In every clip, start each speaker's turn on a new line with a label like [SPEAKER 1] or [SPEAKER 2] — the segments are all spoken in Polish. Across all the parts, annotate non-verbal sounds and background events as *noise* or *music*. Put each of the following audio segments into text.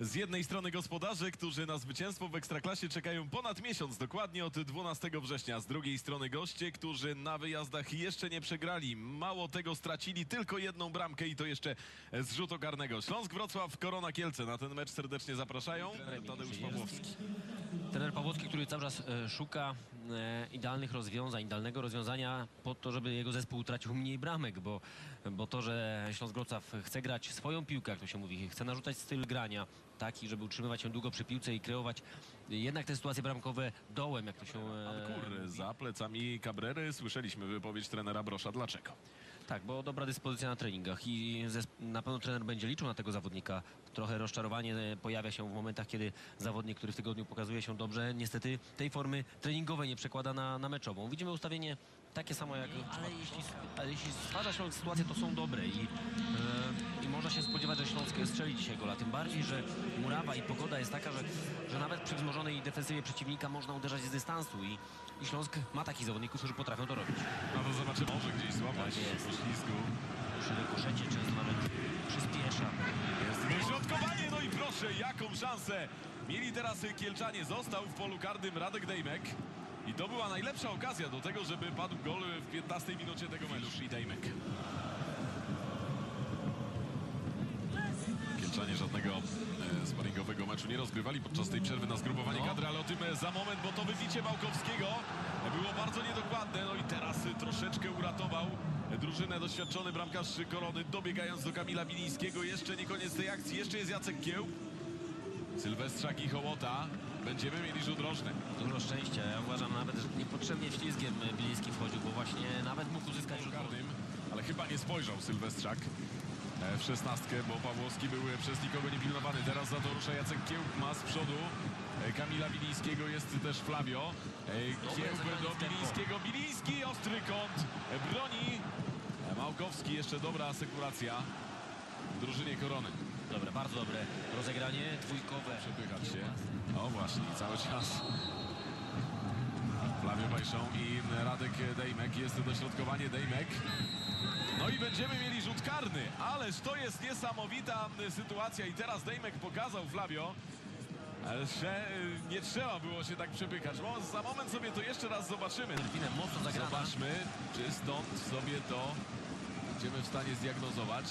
[SPEAKER 1] Z jednej strony gospodarze, którzy na zwycięstwo w Ekstraklasie czekają ponad miesiąc, dokładnie od 12 września. Z drugiej strony goście, którzy na wyjazdach jeszcze nie przegrali. Mało tego, stracili tylko jedną bramkę i to jeszcze z rzutu karnego. Śląsk Wrocław, Korona Kielce. Na ten mecz serdecznie zapraszają. Tadeusz Pawłowski.
[SPEAKER 2] Trener Pawłowski, który cały czas e, szuka idealnych rozwiązań, idealnego rozwiązania po to, żeby jego zespół tracił mniej bramek, bo, bo to, że Śląsk Wrocław chce grać swoją piłkę, jak to się mówi, chce narzucać styl grania taki, żeby utrzymywać się długo przy piłce i kreować jednak te sytuacje bramkowe dołem, jak to się e,
[SPEAKER 1] Kur, za plecami Cabrery słyszeliśmy wypowiedź trenera Brosza. Dlaczego?
[SPEAKER 2] Tak, bo dobra dyspozycja na treningach i na pewno trener będzie liczył na tego zawodnika. Trochę rozczarowanie e, pojawia się w momentach, kiedy zawodnik, który w tygodniu pokazuje się dobrze, niestety tej formy treningowej nie przekłada na, na meczową. Widzimy ustawienie takie samo jak... Ale jeśli, ale jeśli stwarza się sytuacje, to są dobre i, e, i można się spodziewać, że Śląsk strzeli dzisiaj gola. Tym bardziej, że murawa i pogoda jest taka, że, że nawet przy wzmożonej defensywie przeciwnika można uderzać z dystansu i, i Śląsk ma takich zawodników, którzy potrafią to robić.
[SPEAKER 1] No to zobaczymy, może gdzieś złapać
[SPEAKER 2] Tak
[SPEAKER 1] po ślizgu.
[SPEAKER 2] Przy rykoszecie często nawet przyspiesza.
[SPEAKER 1] Jest dośrodkowanie, no i proszę, jaką szansę mieli teraz Kielczanie. Został w polu karnym Radek Dejmek. I to była najlepsza okazja do tego, żeby padł gol w 15 minucie tego meczu. i Dejmek. Kielczanie żadnego e, sparingowego meczu nie rozgrywali podczas tej przerwy na zgrupowanie
[SPEAKER 2] No.
[SPEAKER 1] kadry, ale o tym e, za moment, bo to wybicie Małkowskiego e, było bardzo niedokładne. No i teraz e, troszeczkę uratował drużynę doświadczony bramkarz Korony, dobiegając do Kamila Bilińskiego. Jeszcze nie koniec tej akcji, jeszcze jest Jacek Kieł. Sylwestrzak i Hołota. Będziemy mieli rzut rożny.
[SPEAKER 2] Dużo szczęścia. Ja uważam nawet, że niepotrzebnie ślizgiem Biliński wchodził, bo właśnie nawet mógł uzyskać rzut
[SPEAKER 1] karnym, ale chyba nie spojrzał Sylwestrzak w szesnastkę, bo Pawłowski był przez nikogo niepilnowany. Teraz za to rusza Jacek Kiełb, ma z przodu e, Kamila Bilińskiego, jest też Flavio. E, Kiełb do. Bilińskiego, Biliński, ostry kąt, e, broni. Małkowski, jeszcze dobra asekuracja w drużynie Korony.
[SPEAKER 2] Dobre, bardzo dobre rozegranie dwójkowe.
[SPEAKER 1] Przepychać się. O właśnie, cały czas. Flavio Bajszą i Radek Dejmek. Jest dośrodkowanie Dejmek. No i będziemy mieli rzut karny, ależ to jest niesamowita y, sytuacja i teraz Dejmek pokazał Flavio, ale że y, nie trzeba było się tak przepychać. Mo- Za moment sobie to jeszcze raz zobaczymy.
[SPEAKER 2] Delfinem mocno zagrana.
[SPEAKER 1] Zobaczmy, czy stąd sobie to będziemy w stanie zdiagnozować.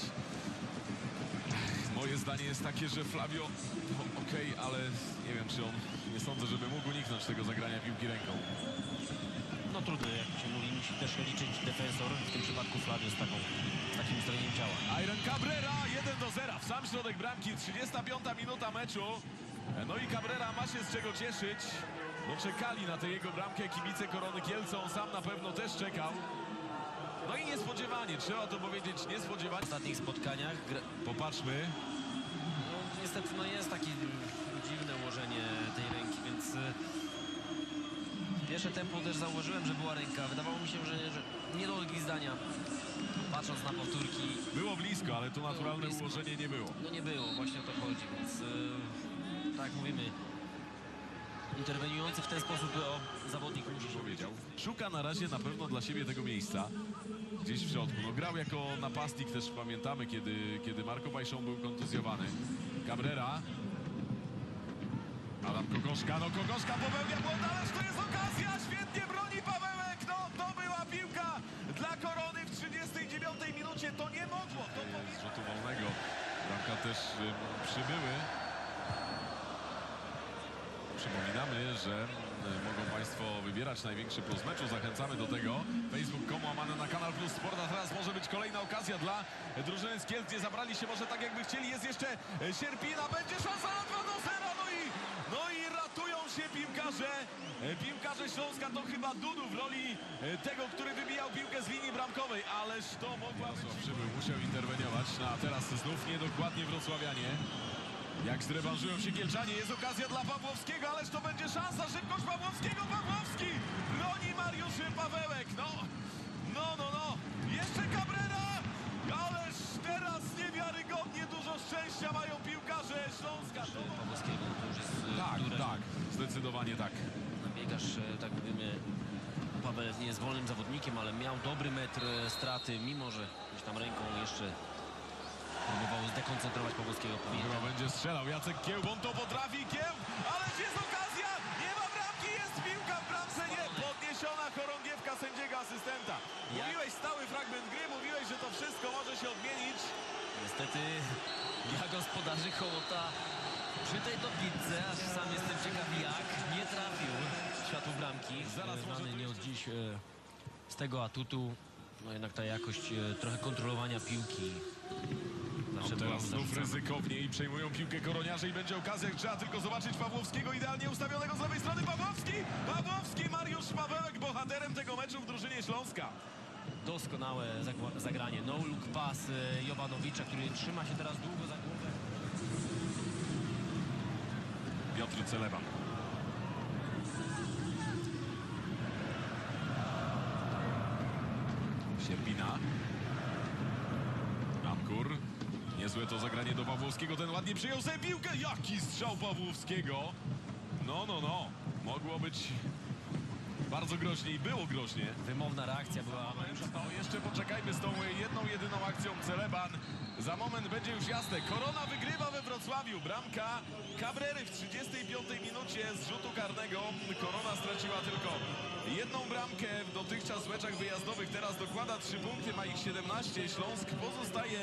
[SPEAKER 1] Moje zdanie jest takie, że Flavio, no, okej, ale nie wiem, czy on, nie sądzę, żeby mógł uniknąć tego zagrania piłki ręką.
[SPEAKER 2] No trudno, jak się mówi, musi też liczyć defensor, w tym przypadku Flavio z, taką, z takim ustawieniem ciała.
[SPEAKER 1] Iron Cabrera 1 do 0 w sam środek bramki, 35 minuta meczu. No i Cabrera ma się z czego cieszyć, bo czekali na tę jego bramkę kibice Korony Kielce, on sam na pewno też czekał. No i niespodziewanie, trzeba to powiedzieć,
[SPEAKER 2] W
[SPEAKER 1] niespodziewanie.
[SPEAKER 2] ostatnich spotkaniach.
[SPEAKER 1] Popatrzmy,
[SPEAKER 2] no, niestety no, jest takie dziwne ułożenie tej ręki, więc y, pierwsze tempo też zauważyłem, że była ręka. Wydawało mi się, że, że nie do zdania, patrząc na powtórki.
[SPEAKER 1] było blisko, ale tu naturalne
[SPEAKER 2] blisko.
[SPEAKER 1] ułożenie nie było.
[SPEAKER 2] No nie było, właśnie o to chodzi, więc y, tak mówimy, interweniujący w ten sposób o zawodnik musi się
[SPEAKER 1] powiedział. Szuka na razie na pewno dla siebie tego miejsca. Gdzieś w środku. No, grał jako napastnik też pamiętamy, kiedy, kiedy Marco Bajszą był kontuzjowany. Cabrera. Adam Kokoszka. No Kokoszka popełnia błąd, ależ to jest okazja! Świetnie broni Pawełek! No to była piłka dla Korony w 39 minucie. To nie mogło. To powinno... Rzutu wolnego. Bramka też ym, przybyły. Przypominamy, że e, mogą Państwo wybierać największy plus meczu. Zachęcamy do tego. Facebook.com łamane na Kanal Plus Sport. A teraz może być kolejna okazja dla drużyny z Kielc. Nie zabrali się może tak jakby chcieli. Jest jeszcze e, Sierpina. Będzie szansa na 2 do 0. No i, się piłkarze. E, Piłkarze Śląska to chyba Dudu w roli e, tego, który wybijał piłkę z linii bramkowej. Ależ to mogła być... Przybył, musiał interweniować. No a teraz znów niedokładnie wrocławianie. Jak zrewanżują się Kielczanie, jest okazja dla Pawłowskiego, ależ to będzie szansa, szybkość Pawłowskiego, Pawłowski broni Mariusz Pawełek, no, no, no, no, jeszcze Cabrera, ależ teraz niewiarygodnie dużo szczęścia mają piłkarze Śląska.
[SPEAKER 2] Pawłowskiego, to już jest y,
[SPEAKER 1] Tak, tak, zdecydowanie tak.
[SPEAKER 2] biegasz, e, tak mówimy, Paweł nie jest wolnym zawodnikiem, ale miał dobry metr e, straty, mimo że gdzieś tam ręką jeszcze próbował zdekoncentrować Pawłowskiego.
[SPEAKER 1] Chyba będzie strzelał. Jacek Kiełb, on to potrafi. Kiełb, ależ jest okazja! Nie ma bramki, jest piłka w bramce. Nie, podniesiona chorągiewka sędziego asystenta. Mówiłeś stały fragment gry, mówiłeś, że to wszystko może się odmienić.
[SPEAKER 2] Niestety *laughs* ja gospodarzy Hołota przy tej toplicy, aż sam jestem ciekaw jak, nie trafił światło bramki. E, Znany
[SPEAKER 1] to
[SPEAKER 2] nie od dziś e, z tego atutu. No jednak ta jakość e, trochę kontrolowania piłki zawsze
[SPEAKER 1] No teraz znów ryzykownie i przejmują piłkę koroniarze i będzie okazja, trzeba tylko zobaczyć Pawłowskiego idealnie ustawionego z lewej strony. Pawłowski! Pawłowski, Mariusz Pawełek, bohaterem tego meczu w drużynie Śląska.
[SPEAKER 2] Doskonałe zagranie. No look pass e, Jowanowicza, który trzyma się teraz długo za głowę.
[SPEAKER 1] Piotr Celeban. Sierpina. Amkur. Niezłe to zagranie do Pawłowskiego. Ten ładnie przyjął sobie piłkę. Jaki strzał Pawłowskiego. No, no, no. Mogło być bardzo groźnie i było groźnie.
[SPEAKER 2] Wymowna reakcja była
[SPEAKER 1] jeszcze poczekajmy z tą jedną, jedyną akcją Celeban. Za moment będzie już jasne. Korona wygrywa we Wrocławiu. Bramka Cabrery w 35 minucie z rzutu karnego. Korona straciła tylko jedną bramkę w dotychczas meczach wyjazdowych. Teraz dokłada 3 punkty, ma ich 17. Śląsk pozostaje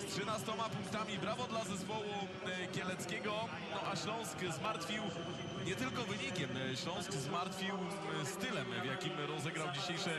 [SPEAKER 1] z 13 punktami. Brawo dla zespołu e, kieleckiego. No a Śląsk zmartwił nie tylko wynikiem. Śląsk zmartwił e, stylem, w jakim rozegrał dzisiejsze